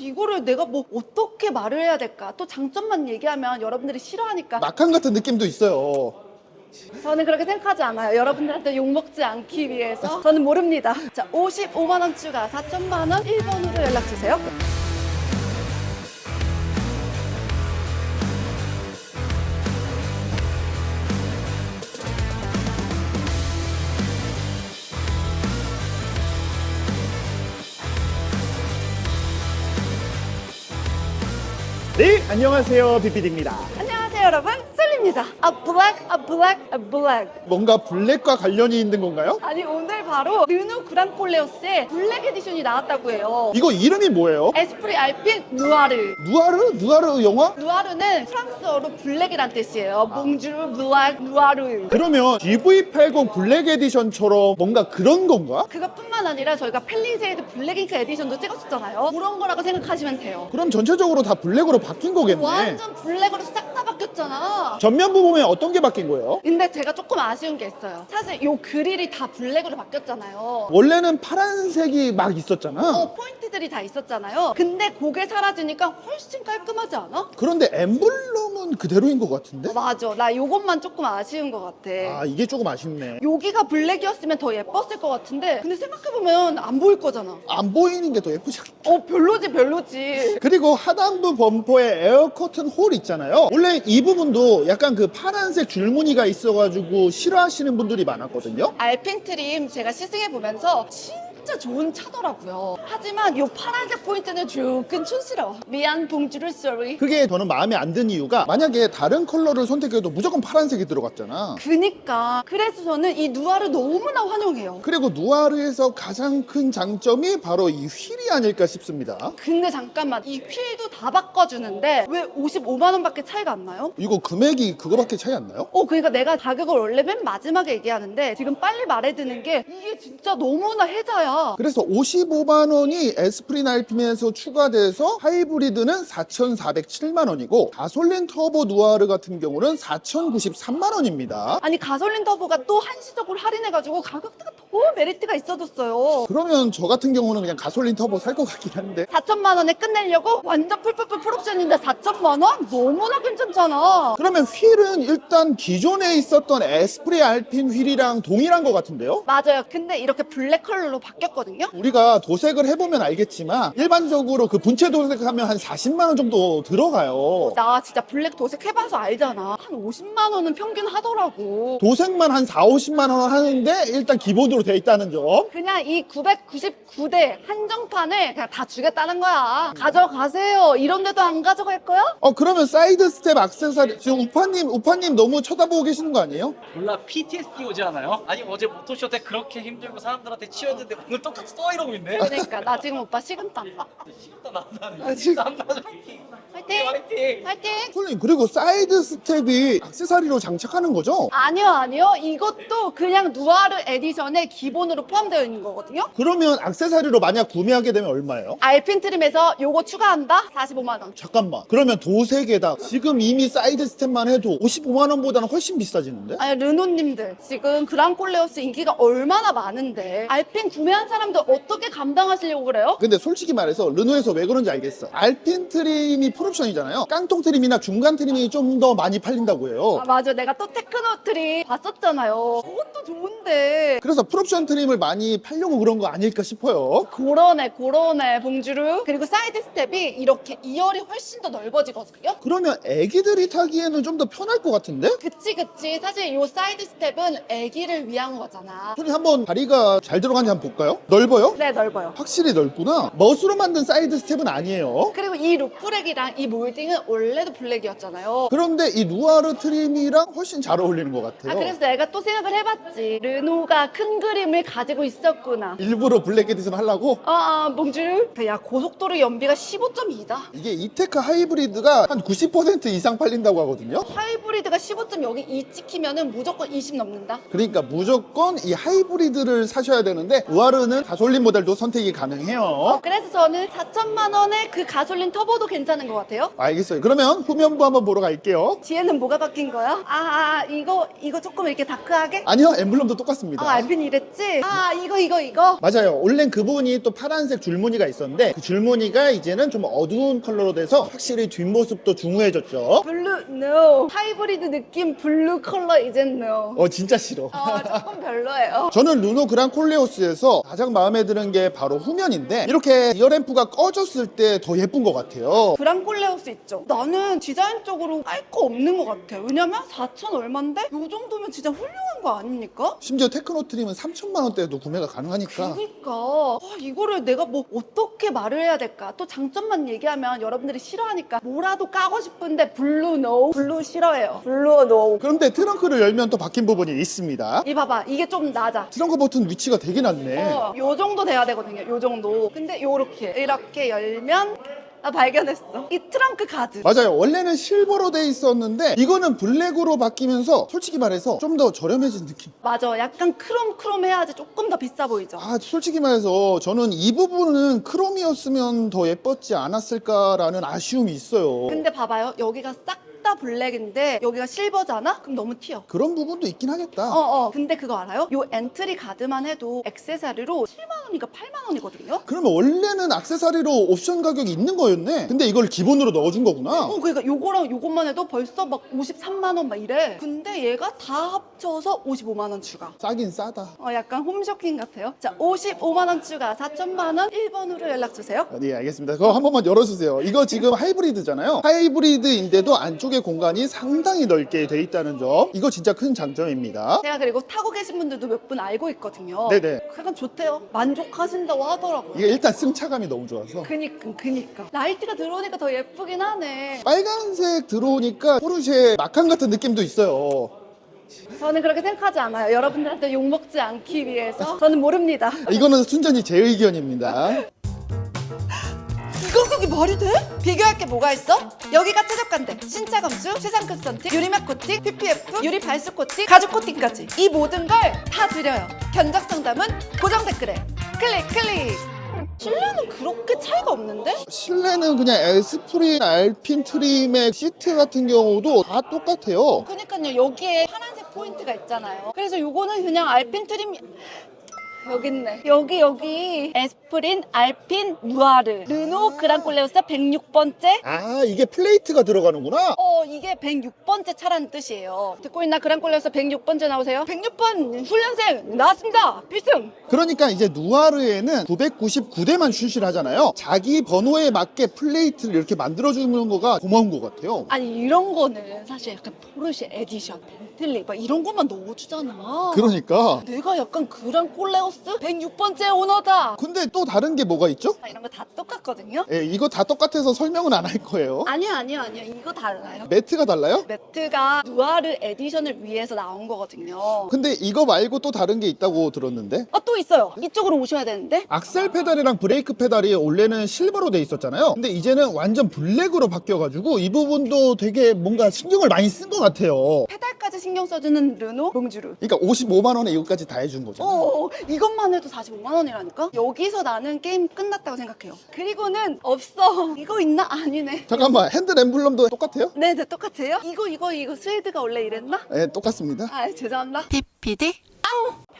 이거를 내가 뭐 어떻게 말을 해야 될까? 또 장점만 얘기하면 여러분들이 싫어하니까 막한 같은 느낌도 있어요. 저는 그렇게 생각하지 않아요. 여러분들한테 욕먹지 않기 위해서 저는 모릅니다. 자, 55만 원 추가 4천만 원 1번으로 연락 주세요. 네, 안녕하세요. 비피디입니다. 솔입니다. A black, a black, a black. 뭔가 블랙과 관련이 있는 건가요? 아니 오늘 바로 르누 그랑콜레오스의 블랙 에디션이 나왔다고 해요. 이거 이름이 뭐예요? 에스프리 알핀 누아르. 누아르? 누아르 영화? 누아르는 프랑스어로 블랙이란 뜻이에요. 몽주르 블랙 누아르. 그러면 GV80 블랙 에디션처럼 뭔가 그런 건가? 그것뿐만 아니라 저희가 펠리세이드 블랙잉크 에디션도 찍었었잖아요. 그런 거라고 생각하시면 돼요. 그럼 전체적으로 다 블랙으로 바뀐 거겠네. 완전 블랙으로 싹 다 바뀌었잖아. 전면 부 보면 어떤 게 바뀐 거예요? 근데 제가 조금 아쉬운 게 있어요. 사실 요 그릴이 다 블랙으로 바뀌었잖아요. 원래는 파란색이 막 있었잖아. 어, 포인트들이 다 있었잖아요. 근데 그게 사라지니까 훨씬 깔끔하지 않아? 그런데 엠블럼은 그대로인 것 같은데? 어, 맞아. 나 요것만 조금 아쉬운 것 같아. 아 이게 조금 아쉽네. 여기가 블랙이었으면 더 예뻤을 것 같은데 근데 생각해보면 안 보일 거잖아. 안 보이는 게 더 예쁘지 않나? 어 별로지 별로지. 그리고 하단부 범퍼에 에어 커튼 홀 있잖아요. 원래 이 부분도 약간 그 파란색 줄무늬가 있어가지고 싫어하시는 분들이 많았거든요. 알핀 트림 제가 시승해 보면서 진짜 좋은 차더라고요. 하지만 요 파란색 포인트는 조금 촌스러워. 미안 봉주를 sorry. 그게 저는 마음에 안 든 이유가 만약에 다른 컬러를 선택해도 무조건 파란색이 들어갔잖아. 그니까 그래서 저는 이 누아를 너무나 환영해요. 그리고 누아르에서 가장 큰 장점이 바로 이 휠이 아닐까 싶습니다. 근데 잠깐만 이 휠도 다 바꿔주는데 왜 55만 원밖에 차이가 안 나요? 이거 금액이 그거밖에 차이 안 나요? 어, 그러니까 내가 가격을 원래 맨 마지막에 얘기하는데 지금 빨리 말해드는 게 이게 진짜 너무나 혜자야. 그래서 55만 원이 에스프린 알핀에서 추가돼서 하이브리드는 4,407만 원이고 가솔린 터보 누아르 같은 경우는 4,093만 원입니다. 아니 가솔린 터보가 또 한시적으로 할인해가지고 가격대가 더 메리트가 있어졌어요. 그러면 저 같은 경우는 그냥 가솔린 터보 살 것 같긴 한데 4천만 원에 끝내려고 완전 풀풀풀 풀옵션인데 4천만 원? 너무나 괜찮잖아. 그러면 휠은 일단 기존에 있었던 에스프리 알핀 휠이랑 동일한 것 같은데요? 맞아요. 근데 이렇게 블랙 컬러로 바뀌었거든요. 우리가 도색을 해보면 알겠지만 일반적으로 그 분체 도색하면 한 40만 원 정도 들어가요. 나 진짜 블랙 도색 해봐서 알잖아. 한 50만 원은 평균 하더라고. 도색만 한 4, 50만 원 하는데 일단 기본으로 돼 있다는 점. 그냥 이 999대 한정판을 그냥 다 주겠다는 거야. 가져가세요. 이런 데도 안 가져갈 거야? 어 그러면 사이드 스텝 악세사리 지금 우파님 우파님 너무 쳐다보고 계시는 거 아니에요? 몰라 PTSD 오지 않아요? 아니 어제 모토쇼 때 그렇게 힘들고 사람들한테 치였는데 오늘 똑같이 또 이러고 있네? 그러니까 나 지금 오빠 식은땀 나. 아, 지금- 난다 화이팅 화이팅! 화이팅 화이팅! 솔님 그리고 사이드 스텝이 악세사리로 장착하는 거죠? 아니요, 아니요. 이것도 그냥 누아르 에디션에 기본으로 포함되어 있는 거거든요. 그러면 악세사리로 만약 구매하게 되면 얼마예요? 알핀 트림에서 요거 추가한다? 45만 원. 잠깐만 그러면 도색에다 지금 이미 사이드 스텝만 해도 55만 원보다는 훨씬 비싸지는데? 아니 르노님들 지금 그랑콜레오스 인기가 얼마나 많은데 알핀 구매한 사람들 어떻게 감당하시려고 그래요? 근데 솔직히 말해서 르노에서 왜 그런지 알겠어 알핀 트림이 풀옵션 이잖아요 깡통 트림이나 중간 트림이 좀 더 많이 팔린다고 해요 아 맞아 내가 또 테크노 트림 봤었잖아요. 그것도 좋은데 그래서 풀옵션 트림을 많이 팔려고 그런 거 아닐까 싶어요 고러네 고러네 봉주르 그리고 사이드 스텝이 이렇게 2열이 훨씬 더 넓어지거든요. 그러면 애기들이 타기에는 좀 더 편할 것 같은데? 그치 그치 사실 요 사이드 스텝은 아기를 위한 거잖아. 손이 한번 다리가 잘 들어간지 한번 볼까요? 넓어요? 네 넓어요. 확실히 넓구나 멋으로 만든 사이드 스텝은 아니에요 그리고 이 룩블랙이랑 이 몰딩은 원래도 블랙이었잖아요. 그런데 이 누아르 트림이랑 훨씬 잘 어울리는 것 같아요 아 그래서 내가 또 생각을 해봤지. 르노가 큰 그림을 가지고 있었구나. 일부러 블랙 에디션 하려고 아, 아 봉주. 야 고속도로 연비가 15.2다. 이게 이테크 하이브리드가 한 90% 이상 팔린다고 하거든요 하이브리드가 15.0이 2 찍히면은 무조건 20 넘는다. 그러니까 무조건 이 하이브리드를 사셔야 되는데 우아르는 가솔린 모델도 선택이 가능해요 그래서 저는 4천만 원에 그 가솔린 터보도 괜찮은 것 같아요. 알겠어요 그러면 후면부 한번 보러 갈게요 뒤에는 뭐가 바뀐 거야? 아, 아 이거 이거 조금 이렇게 다크하게? 아니요 엠블럼도 똑같습니다 아 알핀 알겠지? 아 이거 이거 이거 맞아요. 원래는 그 부분이 또 파란색 줄무늬가 있었는데 그 줄무늬가 이제는 좀 어두운 컬러로 돼서 확실히 뒷모습도 중후해졌죠. 블루 no 하이브리드 느낌 블루 컬러 이젠 no 어 진짜 싫어. 어 조금 별로예요 저는 루노 그란 콜레오스에서 가장 마음에 드는 게 바로 후면인데 이렇게 리어램프가 꺼졌을 때 더 예쁜 것 같아요. 브랑콜레 오스 있죠 나는 디자인적으로 할 거 없는 것 같아 왜냐면 4천 얼만데? 요 정도면 진짜 훌륭한 거 아닙니까? 심지어 테크노 트림은 3천만 원대에도 구매가 가능하니까 그러니까 아, 이거를 내가 뭐 어떻게 말을 해야 될까? 또 장점만 얘기하면 여러분들이 싫어하니까 뭐라도 까고 싶은데 블루 노 블루 싫어해요. 블루 노. 그런데 트렁크를 열면 또 바뀐 부분이 있습니다. 이 봐봐 이게 좀 낮아. 트렁크 버튼 위치가 되게 낮네. 어, 요 정도 돼야 되거든요. 요 정도. 근데 요렇게 이렇게 열면 나 발견했어. 이 트렁크 가드. 맞아요. 원래는 실버로 돼 있었는데 이거는 블랙으로 바뀌면서 솔직히 말해서 좀 더 저렴해진 느낌. 맞아. 약간 크롬크롬 해야지 조금 더 비싸 보이죠. 아, 솔직히 말해서 저는 이 부분은 크롬이었으면 더 예뻤지 않았을까라는 아쉬움이 있어요. 근데 봐봐요. 여기가 싹 다 블랙인데 여기가 실버잖아? 그럼 너무 튀어. 그런 부분도 있긴 하겠다. 어, 어. 근데 그거 알아요? 요 엔트리 가드만 해도 액세서리로 7만 원인가 8만 원이거든요? 그러면 원래는 악세사리로 옵션 가격이 있는 거였네. 근데 이걸 기본으로 넣어준 거구나. 어, 그러니까 요거랑 요것만 해도 벌써 막 53만 원 막 이래. 근데 얘가 다 합쳐서 55만 원 추가. 싸긴 싸다. 어, 약간 홈쇼핑 같아요. 자, 55만 원 추가, 4천만 원 1번으로 연락 주세요. 아, 네, 알겠습니다. 그거 한 번만 열어주세요. 이거 지금 하이브리드잖아요. 하이브리드인데도 안쪽 에 공간이 상당히 넓게 돼 있다는 점. 이거 진짜 큰 장점입니다. 제가 그리고 타고 계신 분들도 몇 분 알고 있거든요. 네네. 약간 좋대요. 만족하신다고 하더라고요. 이게 일단 승차감이 너무 좋아서. 그니까, 그니까. 라이트가 들어오니까 더 예쁘긴 하네. 빨간색 들어오니까 포르쉐 마칸 같은 느낌도 있어요. 저는 그렇게 생각하지 않아요. 여러분들한테 욕먹지 않기 위해서. 저는 모릅니다. 이거는 순전히 제 의견입니다. 이거 그게 말이 돼? 비교할 게 뭐가 있어? 여기가 최저가인데 신차 검수, 최상급 선택, 유리막 코팅, PPF, 유리 발수 코팅, 가죽 코팅까지 이 모든 걸 다 드려요. 견적 상담은 고정 댓글에 클릭 클릭. 실내는 그렇게 차이가 없는데? 실내는 그냥 에스프린 알핀 트림의 시트 같은 경우도 다 똑같아요. 그러니까요 여기에 파란색 포인트가 있잖아요. 그래서 요거는 그냥 알핀 트림 여기 있네. 여기 여기 에스프린 알핀 누아르 르노 그랑콜레오스 106번째 아, 이게 플레이트가 들어가는구나. 어 이게 106번째 차라는 뜻이에요 듣고 있나 그랑콜레오스 106번째 나오세요? 106번 훈련생 나왔습니다 필승 그러니까 이제 누아르에는 999대만 출시를 하잖아요. 자기 번호에 맞게 플레이트를 이렇게 만들어주는 거가 고마운 것 같아요. 아니 이런 거는 사실 약간 포르쉐 에디션 벤틀리 막 이런 것만 넣어주잖아 그러니까. 내가 약간 그랑콜레오스 106번째 오너다 근데 또 다른 게 뭐가 있죠? 아, 이런 거 다 똑같거든요 예, 이거 다 똑같아서 설명은 안 할 거예요. 아니요 아니요 아니요 이거 달라요 매트가 달라요? 매트가 누아르 에디션을 위해서 나온 거거든요 근데 이거 말고 또 다른 게 있다고 들었는데? 아 또 있어요 이쪽으로 오셔야 되는데 악셀 페달이랑 브레이크 페달이 원래는 실버로 돼 있었잖아요. 근데 이제는 완전 블랙으로 바뀌어가지고 이 부분도 되게 뭔가 신경을 많이 쓴 것 같아요. 페달 까지 신경 써주는 르노 롱주르 그러니까 55만 원에 이것까지 다 해준 거죠. 어, 이것만 해도 45만 원이라니까? 여기서 나는 게임 끝났다고 생각해요. 그리고는 없어. 이거 있나? 아니네. 잠깐만 핸들 엠블럼도 똑같아요? 네, 네, 똑같아요? 이거, 이거, 이거 스웨드가 원래 이랬나? 네, 똑같습니다. 아, 죄송합니다. PPD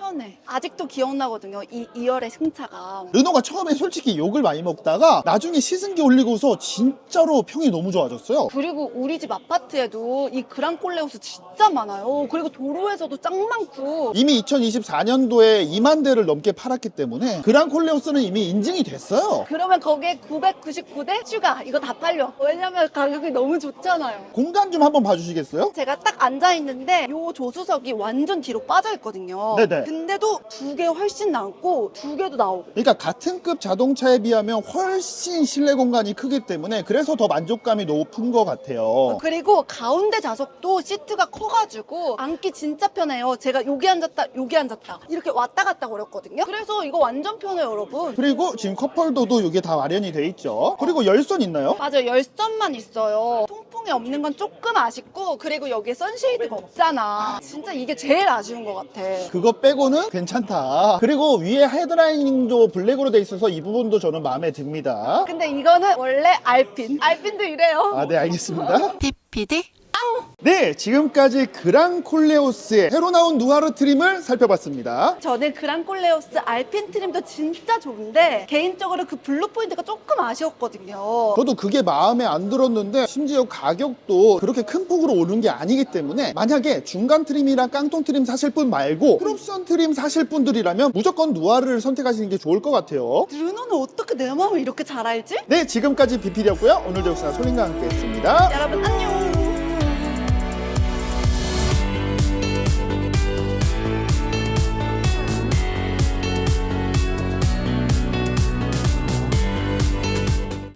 편해. 아직도 기억나거든요. 이 2열의 승차가. 르노가 처음에 솔직히 욕을 많이 먹다가 나중에 시승기 올리고서 진짜로 평이 너무 좋아졌어요. 그리고 우리 집 아파트에도 이 그랑콜레오스 진짜 많아요. 그리고 도로에서도 짱 많고. 이미 2024년도에 2만 대를 넘게 팔았기 때문에 그랑 콜레오스는 이미 인증이 됐어요. 그러면 거기에 999대 추가. 이거 다 팔려. 왜냐면 가격이 너무 좋잖아요. 공간 좀 한번 봐주시겠어요? 제가 딱 앉아 있는데 요 조수석이 완전 뒤로 빠져 있거든요. 네네. 근데도 두 개 훨씬 남고 두 개도 나오고. 그러니까 같은 급 자동차에 비하면 훨씬 실내 공간이 크기 때문에 그래서 더 만족감이 높은 것 같아요. 그리고 가운데 좌석도 시트가 커가지고 앉기 진짜 편해요. 제가 여기 앉았다 여기 앉았다 이렇게 왔다 갔다 그랬거든요. 그래서 이거 완전 편해요, 여러분. 그리고 지금 컵홀더도 이게 다 마련이 돼 있죠. 그리고 열선 있나요? 맞아요. 열선만 있어요. 통 풍이 없는 건 조금 아쉽고 그리고 여기에 선쉐이드가 없잖아. 진짜 이게 제일 아쉬운 것 같아. 그거 빼고는 괜찮다. 그리고 위에 헤드라이닝도 블랙으로 돼 있어서 이 부분도 저는 마음에 듭니다. 근데 이거는 원래 알핀. 알핀도 이래요. 아, 네, 알겠습니다. PPD 네, 지금까지 그랑콜레오스의 새로 나온 누아르 트림을 살펴봤습니다. 저는 그랑콜레오스 알핀 트림도 진짜 좋은데 개인적으로 그 블루 포인트가 조금 아쉬웠거든요. 저도 그게 마음에 안 들었는데 심지어 가격도 그렇게 큰 폭으로 오른 게 아니기 때문에 만약에 중간 트림이랑 깡통 트림 사실 분 말고 크롭션 트림 사실 분들이라면 무조건 누아르를 선택하시는 게 좋을 것 같아요. 르노는 어떻게 내 마음을 이렇게 잘 알지? 네, 지금까지 비필이었고요. 오늘도 역시나 소린과 함께 했습니다. 여러분 안녕.